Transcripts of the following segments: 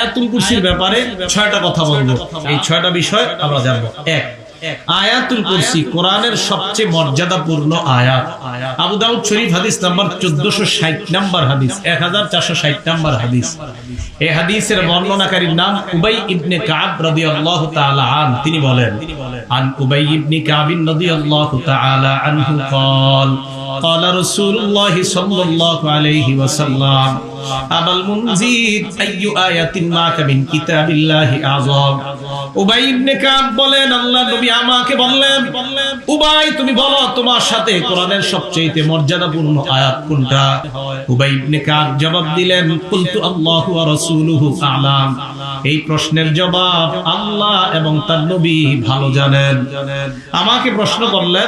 আয়াতুল কুরসির ব্যাপারে ছয়টা কথা বলবো এই ছয়টা বিষয় আমরা জানবো এক আয়াতুল কুরসি কোরআনের সবচেয়ে মর্যাদাপূর্ণ আয়াত আবু দাউদ শরীফ হাদিস নাম্বার 1460 নাম্বার হাদিস 1460 নাম্বার হাদিস এই হাদিসের বর্ণনাকারীর নাম উবাই ইবনে কাব রাদিয়াল্লাহু তাআলা আন তিনি বলেন আন উবাই ইবনে কাব রাদিয়াল্লাহু তাআলা আনহু قال قال رسول الله صلى الله عليه وسلم أبا المنزيد أي آية معك من كتاب الله أعظم উবাই ইবনে কাব বলেন আল্লাহ নবী আমাকে বললেন উবাই তুমি বলো তোমার সাথে কোরআনের সবচেয়ে মর্যাদাপূর্ণ আয়াত কোনটা উবাই ইবনে কাব জবাব দিলেন কুলতু আল্লাহু ওয়া রাসূলুহু আলাম এই প্রশ্নের জবাব আল্লাহ এবং তার নবী ভালো জানেন। আমাকে প্রশ্ন করলেন,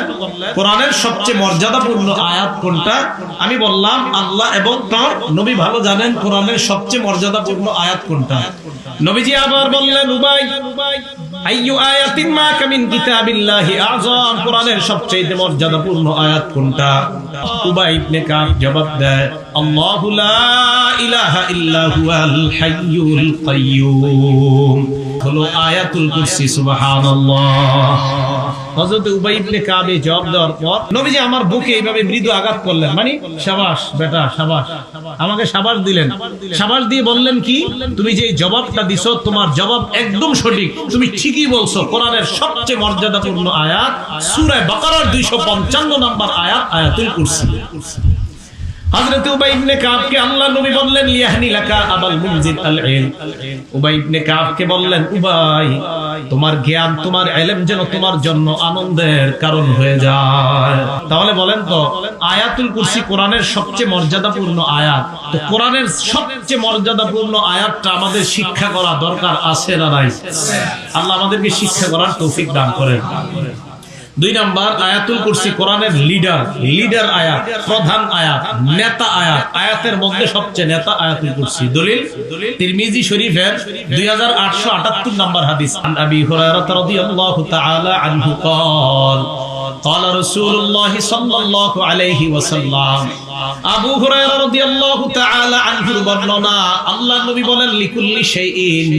কোরআনের সবচেয়ে মর্যাদাপূর্ণ আয়াত কোনটা? আমি বললাম, আল্লাহ এবং তার নবী ভালো জানেন, কোরআনের সবচেয়ে মর্যাদাপূর্ণ আয়াত কোনটা? নবীজি আবার বললেন, উবাই। আইয়ু আয়াতিন মা কামিন কিতাবিল্লাহি আযম। কোরআনের সবচেয়ে মর্যাদাপূর্ণ আয়াত কোনটা? উবাই ইবনে কাব জবাব দেয়, আল্লাহু লা ইলাহা ইল্লা হুয়াল হাইয়ুল কাইয়্যুম হলো আয়াতুল কুরসি, সুবহানাল্লাহ। হযরত উবাই ইবনে কাবে জবাব দেওয়ার পর, নবীজি আমার বুকে এইভাবে মৃদু আঘাত করলেন। মানে সাবাস, বেটা, সাবাস। আমাকে সাবাস দিলেন। সাবাস দিয়ে বললেন কি, তুমি যে জবাবটা দিছো, তোমার জবাব একদম সঠিক। তুমি ঠিকই বলছো, কোরআনের সবচেয়ে মর্যাদাপূর্ণ আয়াত, সূরা বাকারার 255 নম্বর আয়াত, আয়াতুল কুরসি। হযরত উবাই ইবনে কাবকে আল্লাহ নবী বললেন, লিয়াহনি লাকা আবাল মুনজিদ আল ইলম উবাই ইবনে কাবকে বললেন, উবাই, তোমার জ্ঞান, তোমার ইলম যেন তোমার জন্য আনন্দের কারণ হয়ে যায়। তাহলে বলেন তো, আয়াতুল কুরসি কোরআনের সবচেয়ে মর্যাদাপূর্ণ আয়াত। তো কোরআনের সবচেয়ে মর্যাদাপূর্ণ আয়াতটা আমাদের শিক্ষা করা দরকার আছে না নাই? আল্লাহ আমাদেরকে শিক্ষা করার তৌফিক দান করেন। দুই নাম্বার আয়াতুল কুরসি কোরআনের লিডার লিডার আয়াত প্রধান আয়াত নেতা আয়াত আয়াতের মধ্যে সবচেয়ে নেতা আয়াতুল কুরসি দলিল তিরমিজি শরীফের 2878 নাম্বার হাদিস আন আবি হুরায়রা রাদিয়াল্লাহু তাআলা আনহু قال قال رسول الله صلى الله عليه وسلم আবু হুরায়রা রাদিয়াল্লাহু তাআলা আনহুর বর্ণনা, আল্লাহ নবী বলেন, লিকুল্লি শাইইন,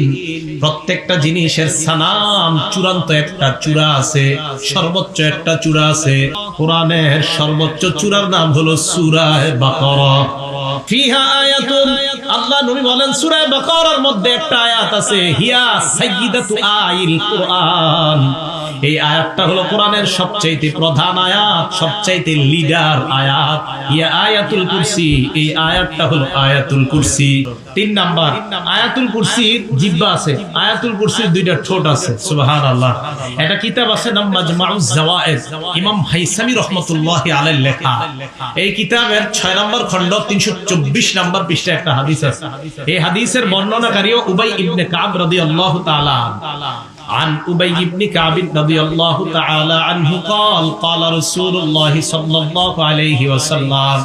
প্রত্যেকটা জিনিসের সানাম চূড়ান্ত একটা চূড়া আছে, সর্বোচ্চ একটা চূড়া আছে। কোরআনের সর্বোচ্চ চূড়ার নাম হলো সূরা বাকারা। ফিহা আয়াতুন, আল্লাহ নবী বলেন সূরা বাকারার মধ্যে একটা আয়াত আছে, হিয়া সাইয়্যিদাতু আইল কোরআন। এই আয়াতটা হলো কোরআনের সবচাইতে প্রধান আয়াত, সবচাইতে লিডার আয়াত। ইয়া আয়াতুল কুরসি, এই আয়াতটা হলো আয়াতুল কুরসি। তিন নাম্বার, আয়াতুল কুরসির জিব্বা আছে। আয়াতুল কুরসির দুইটা ঠোঁট আছে, সুবহানাল্লাহ। এটা কিতাব আছে নাম মাজমাউজ জাওয়ায়েদ, ইমাম হাইসামি রাহমাতুল্লাহি আলাইহি লেখা। এই কিতাবের 6 নম্বর খণ্ড 324 নম্বর পৃষ্ঠায় একটা হাদিস আছে। এই হাদিসের বর্ণনাকারীও উবাই ইবনে কাব রাদিয়াল্লাহু তাআলা। عن أبي بن كعب رضي الله تعالى عنه قال قال رسول الله صلى الله عليه وسلم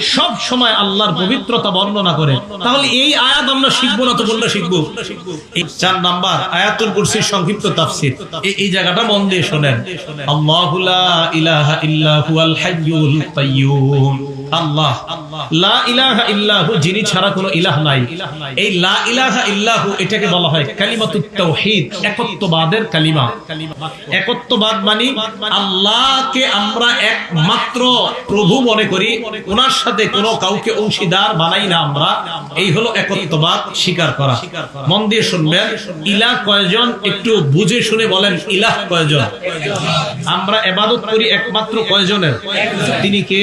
সব সময় আল্লাহর পবিত্রতা বর্ণনা করে। তাহলে এই আয়াত আমরা শিখব না তো কোনটা শিখব? চার নাম্বার, আয়াতুল কুরসির সংক্ষিপ্ত তাফসীর। এই জায়গাটা মন দিয়ে শোনেন। ইলাহা আল্লাহ, লা ইলাহা যিনি ছাড়া কোনো ইলাহ নাই। এই লা ইলাহা ইল্লাহু এটাকে বলা হয় কালিমাতুত তাওহীদ, একত্ববাদের কালিমা। একত্ববাদ মানে আল্লাহকে আমরা একমাত্র প্রভু মনে করি। ওনার সাথে কোনো কাউকে অংশীদার বানাই না আমরা, এই হলো একত্ববাদ স্বীকার করা। মন দিয়ে শুনবেন, ইলা কয়জন একটু বুঝে শুনে বলেন, ইলাহ কয়জন? আমরা এবাদত করি একমাত্র কয়জনের? তিনি কে?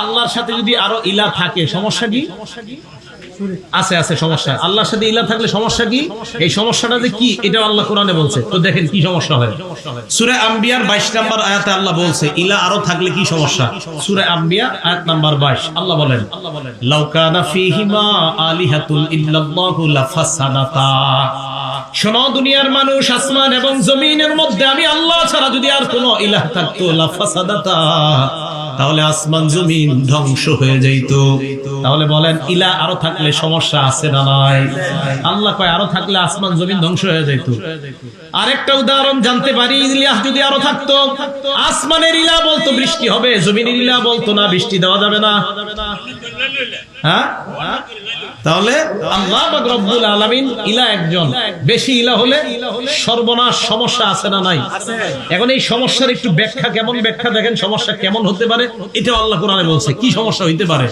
আল্লাহর সাথে যদি আরও ইলা থাকে, সমস্যা কি? আছে আছে, সমস্যা। আল্লাহর সাথে ইলা থাকলে সমস্যা কি? এই সমস্যাটা যে কি, এটা আল্লাহ কোরআনে বলছে। তো দেখেন কি সমস্যা হয়। সূরা আম্বিয়ার 22 নম্বর আয়াতে আল্লাহ বলছে ইলা আরও থাকলে কি সমস্যা? সূরা আম্বিয়া, আয়াত নাম্বার 22 আল্লাহ বলেন, লাউ কানা ফীহিমা আলিহাতুন ইল্লাল্লাহু লাফাসাদাতা শোনো, দুনিয়ার মানুষ আসমান এবং জমিনের মধ্যে আমি আল্লাহ ছাড়া যদি আর কোনো ইলাহ থাকতো লাফাসাদাতা তাহলে আসমান জমিন ধ্বংস হয়ে যাইত। তাহলে বলেন, ইলা আরও থাকলে সমস্যা আছে না নাই? আল্লাহ কয়, আরও থাকলে আসমান জমিন ধ্বংস হয়ে যাইত। আরেকটা উদাহরণ জানতে পারি, ইলিয়াস যদি আরও থাকতো। আসমানের ইলা বলতো বৃষ্টি হবে, জমিনের ইলা বলতো না, বৃষ্টি দেওয়া যাবে না। হ্যাঁ? তাহলে আল্লাহ রব্দুল রব্বুল আলামিন ইলা একজন বেশি ইলা হলে সর্বনাশ সমস্যা আছে না নাই? এখন এই সমস্যার একটু ব্যাখ্যা কেমন ব্যাখ্যা দেখেন সমস্যা কেমন হতে পারে? এটা আল্লাহ কোরআনে বলছে কি সমস্যা হইতে পারে?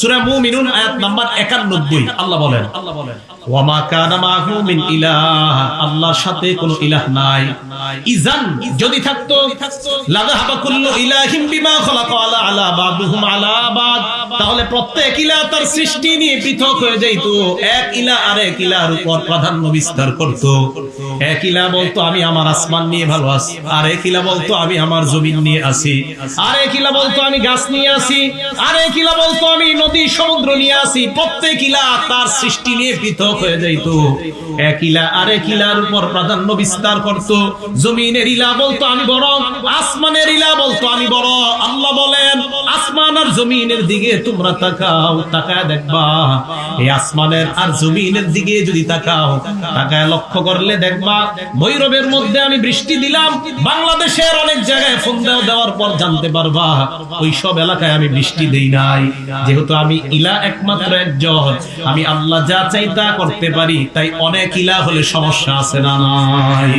সূরা মুমিনুন আয়াত নাম্বার 91 আল্লাহ বলেন। আল্লাহ বলেন। তাহলে প্রত্যেক তার সৃষ্টি নিয়ে পৃথক হয়ে এক আরেক উপর প্রাধান্য বিস্তার করত। এক ইলাহ বলতো, আমি আমার আসমান নিয়ে ভালো আছি। আরেক ইলাহ বলতো, আমি আমার জমিন নিয়ে আছি। আরেক ইলাহ বলতো, আমি গাছ নিয়ে আছি। আরেক ইলাহ বলতো, আমি নদী, সমুদ্র নিয়ে আছি। প্রত্যেক ইলাহ তার সৃষ্টি নিয়ে পৃথক হয়ে যাইতো। এক ইলা আরেক ইলার উপর প্রাধান্য বিস্তার করত। জমিনের ইলা বলতো আমি বড়, আসমানের ইলা বলতো আমি বড়। আল্লাহ বলেন, আসমান আর জমিনের দিকে তোমরা তাকাও, তাকায় দেখবা। এই আসমানের আর জমিনের দিকে যদি তাকাও, তাকায় লক্ষ্য করলে দেখবা, ভৈরবের মধ্যে আমি বৃষ্টি দিলাম, বাংলাদেশের অনেক জায়গায় ফোন দেওয়ার পর জানতে পারবা, ওই সব এলাকায় আমি বৃষ্টি দেই নাই। যেহেতু আমি ইলা একমাত্র একজন, আমি আল্লাহ যা চাই তা করতে পারি, তাই অনেক ইলা হলে সমস্যা আছে না নাই।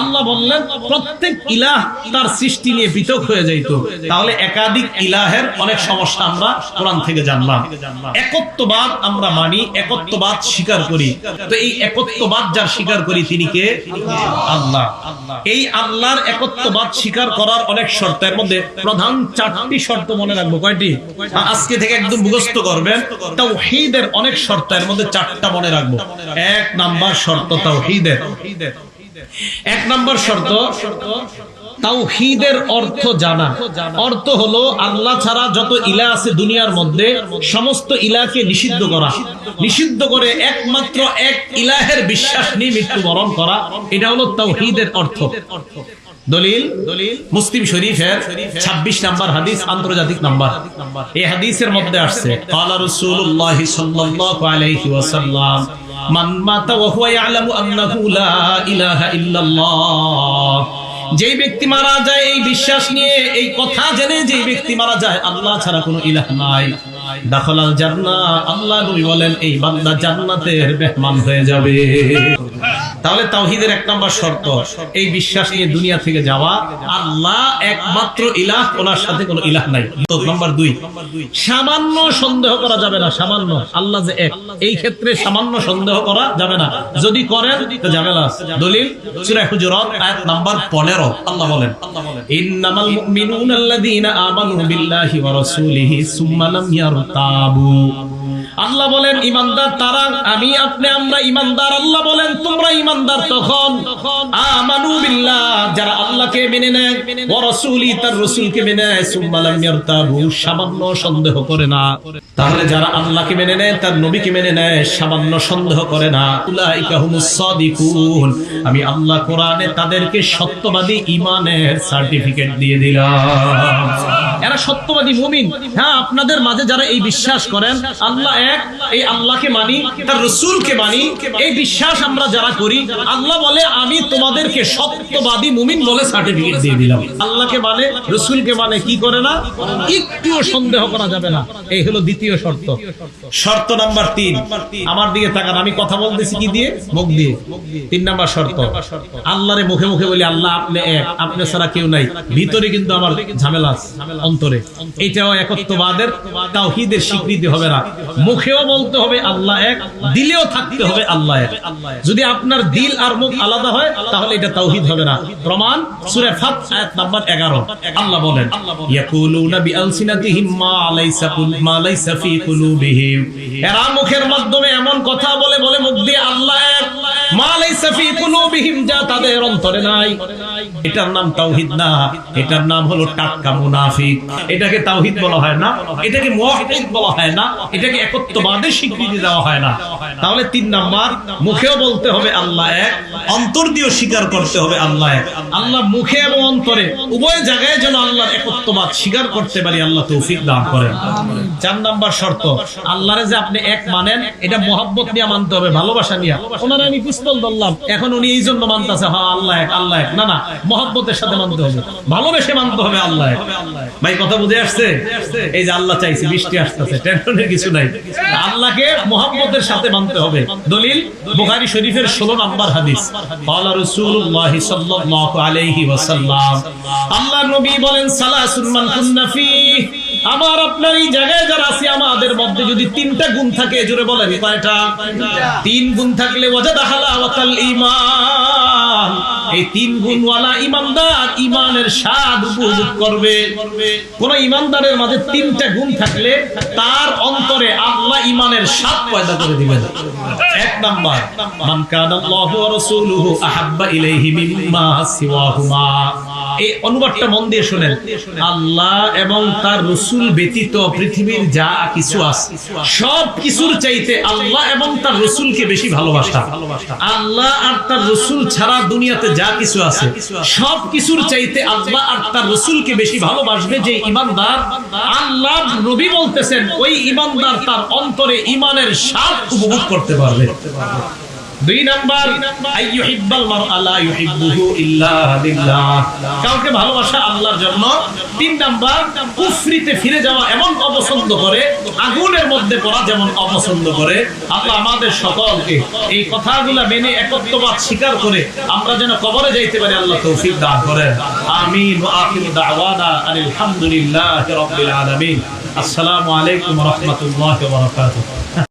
আল্লাহ বললেন, প্রত্যেক ইলাহ তার সৃষ্টি নিয়ে পৃথক হয়ে যাইত। তাহলে একাধিক ইলাহের অনেক সমস্যা আমরা কোরআন থেকে জানলাম। একত্ববাদ আমরা মানি, একত্ববাদ স্বীকার করি। তো এই একত্ববাদ যার স্বীকার করি তিনি কে? আল্লাহ। এই আল্লাহর একত্ববাদ স্বীকার করার অনেক শর্তের মধ্যে প্রধান চারটি শর্ত মনে রাখব। কয়টি? আজকে থেকে একদম মুখস্থ করবেন। তাওহীদের অনেক শর্তের মধ্যে চারটা মনে রাখব। এক নাম্বার শর্ত তাওহীদের। এক নাম্বার শর্ত তাওহীদের অর্থ জানা। অর্থ হলো আল্লাহ ছাড়া যত ইলা আছে দুনিয়ার মধ্যে, সমস্ত ইলাকে নিষিদ্ধ করা। নিষিদ্ধ করে একমাত্র এক ইলাহের বিশ্বাস নিয়ে মৃত্যুবরণ করা, এটা হলো তাওহীদের অর্থ। দলিল, মুসলিম শরীফের 26 নাম্বার হাদিস, আন্তর্জাতিক নাম্বার। এই হাদিসের মধ্যে আসছে ক্বালা রাসূলুল্লাহ সাল্লাল্লাহু আলাইহি ওয়াসাল্লাম, মান মাতা ওয়া হুয়া ইয়ালামু আন্নাহু লা ইলাহা ইল্লাল্লাহ। যেই ব্যক্তি মারা যায় এই বিশ্বাস নিয়ে এই কথা জেনে যেই ব্যক্তি মারা যায়, আল্লাহ ছাড়া কোনো ইলাহ নাই। দাখলাল জান্নাত আল্লাহ নবী বলেন, এই বান্দা জান্নাতের মেহমান হয়ে যাবে। তাহলে তাওহীদের এক নাম্বার শর্ত, এই বিশ্বাস নিয়ে দুনিয়া থেকে যাওয়া। আল্লাহ একমাত্র ইলাহ, ওনার সাথে কোনো ইলাহ নাই। নাম্বার দুই, সামান্য সন্দেহ করা যাবে না, সামান্য। আল্লাহ যে এক, এই ক্ষেত্রে সামান্য সন্দেহ করা যাবে না। যদি করেন, তো ঝামেলা আছে। দলিল, সূরা হুজুরাত, আয়াত নাম্বার 15 আল্লাহ বলেন, ইন্নামাল মুমিনুনা আমানু বিল্লাহি ওয়া রাসূলিহি সুম্মা লাম ইয়ারতাবু। আল্লাহ বলেন, ইমানদার তারা, আমি আপনি, আমরা ইমানদার। আল্লাহ বলেন, তোমরা ইমানদার তখন। আমানু বিল্লাহ, যারা আল্লাহকে মেনে নেয়, ওয়া রাসূলি, তার রাসূলকে মেনে নেয়, সুম্মা লাম সামান্য সন্দেহ করে না। তাহলে যারা আল্লাহকে মেনে নেয়, তার নবীকে মেনে নেয়, সামান্য সন্দেহ করে না। আমি আল্লাহ কোরআনে তাদেরকে সত্যবাদী ইমানের সার্টিফিকেট দিয়ে দিলাম। এরা সত্যবাদী মুমিন হ্যাঁ আপনাদের মাঝে যারা এই বিশ্বাস করেন, আল্লাহ এক, এই আল্লাহকে মানি, তার রসুলকে মানি, এই বিশ্বাস আমরা যারা করি, আল্লাহ বলে, আমি তোমাদেরকে সত্যবাদী মুমিন বলে সার্টিফিকেট দিয়ে দিলাম। আল্লাহকে মানে রসুলকে মানে কি করে না? একটুও সন্দেহ করা যাবে না। এই হলো দ্বিতীয় শর্ত। শর্ত নাম্বার তিন, আমার দিকে তাকান, আমি কথা বলতেছি কি দিয়ে? মুখ দিয়ে। তিন নাম্বার শর্ত, আল্লাহরে মুখে মুখে বলি, আল্লাহ আপনি এক, আপনি ছাড়া কেউ নাই। ভিতরে কিন্তু আমার ঝামেলা আছে অন্তরে। এটাও একত্ববাদের, তাওহীদের স্বীকৃতি হবে না। মুখেও বলতে হবে আল্লাহ এক, দিলেও থাকতে হবে আল্লাহ এক। যদি আপনার দিল আর মুখ আলাদা হয়, তাহলে এটা তাওহীদ হবে না। প্রমাণ, সূরা ফাত, আয়াত নাম্বার 11 আল্লাহ বলেন, ইয়াকুলুনা বিআলসিনাতিহিম মা লাইসা কুল, মা লাইসা ফি কুলুবিহিম। এরা মুখের মাধ্যমে এমন কথা বলে বলে মুখ দিয়ে আল্লাহ এক, মা লাইসা ফি কুলুবিহিম, যা তাদের অন্তরে নাই। এটার নাম তাওহীদ না। এটার নাম হলো টাটকা মুনাফিক। এটাকে তাওহিদ বলা হয় না। এটাকে মুওয়াহহিদ বলা হয় না। এটাকে একত্ববাদের স্বীকৃতি দেওয়া হয় না। তাহলে তিন নাম্বার মুখেও বলতে হবে আল্লাহ এক অন্তর দিয়েও স্বীকার করতে হবে আল্লাহ এক। আল্লাহ মুখে এবং অন্তরে উভয় জায়গায় যেন আল্লাহর একত্ববাদ স্বীকার করতে পারি আল্লাহ তৌফিক দান করেন। চার নাম্বার শর্ত আল্লাহরে যে আপনি এক মানেন এটা মোহাব্বত নিয়ে মানতে হবে ভালোবাসা নিয়ে। ওনারা আমি পিস্তল ধরলাম এখন উনি এই জন্য মানতেছে হ্যাঁ আল্লাহ এক আল্লাহ এক। না না মহাব্বতের সাথে মানতে হবে। ভালোবেসে মানতে হবে আল্লাহ এক। ভাই, কথা বুঝে আসছে? এই যে আল্লাহ চাইছে, বৃষ্টি আসতেছে, টেনশনের কিছু নাই। আল্লাহকে মোহাম্মদের সাথে মানতে হবে। দলিল, বুখারী শরীফের 16 নম্বর হাদিস। ক্বালা রাসূলুল্লাহ সাল্লাল্লাহু আলাইহি ওয়াসাল্লাম। আল্লাহ নবী বলেন, সালাসুন মান কুননা ফি আমার, আপনার এই জায়গায় যারা আছে, আমাদের মধ্যে যদি তিনটা গুণ থাকে, জোরে বলেন, কয়টা? তিন গুণ থাকলে ওয়াজাদা হালাওয়াতাল ঈমান। এই তিন গুণওয়ালা ইমানদার ইমানের স্বাদ উপভোগ করবে। কোন ইমানদারের মাঝে তিনটা গুণ থাকলে তার অন্তরে আল্লাহ ইমানের স্বাদ পয়দা করে দিবেন। এক নাম্বার, মান কানা আল্লাহু ওয়া রাসূলুহু আহাব্বা ইলাইহি মিম্মা সিওয়াহুমা। এই অনুবাদটা মন দিয়ে শুনেন। আল্লাহ এবং তার রসুল ব্যতীত পৃথিবীর যা কিছু আছে, সব কিছুর চাইতে আল্লাহ এবং তার রসুলকে বেশি ভালোবাসা। আল্লাহ আর তার রসুল ছাড়া দুনিয়াতে যা কিছু আছে সব কিছুর চাইতে আল্লাহ আর তার রসুলকে বেশি ভালোবাসবে যে ইমানদার। আল্লাহ নবী বলতেছেন ওই ইমানদার তার অন্তরে ইমানের স্বাদ উপভোগ করতে পারবে। দুই নাম্বার কাউকে ভালোবাসা আল্লাহর জন্য। তিন নাম্বার, কুফরিতে ফিরে যাওয়া এমন অপছন্দ করে, আগুনের মধ্যে পড়া যেমন অপছন্দ করে। আল্লাহ আমাদের সকলকে এই কথাগুলো মেনে একত্ববাদ স্বীকার করে আমরা যেন কবরে যাইতে পারি, আল্লাহ তৌফিক দান করেন। আমিন আখিরু দাওয়ানা আলহামদুলিল্লাহি রাব্বিল আলামিন। আসসালামু আলাইকুম ওয়া রাহমাতুল্লাহি ওয়া বারাকাতুহু।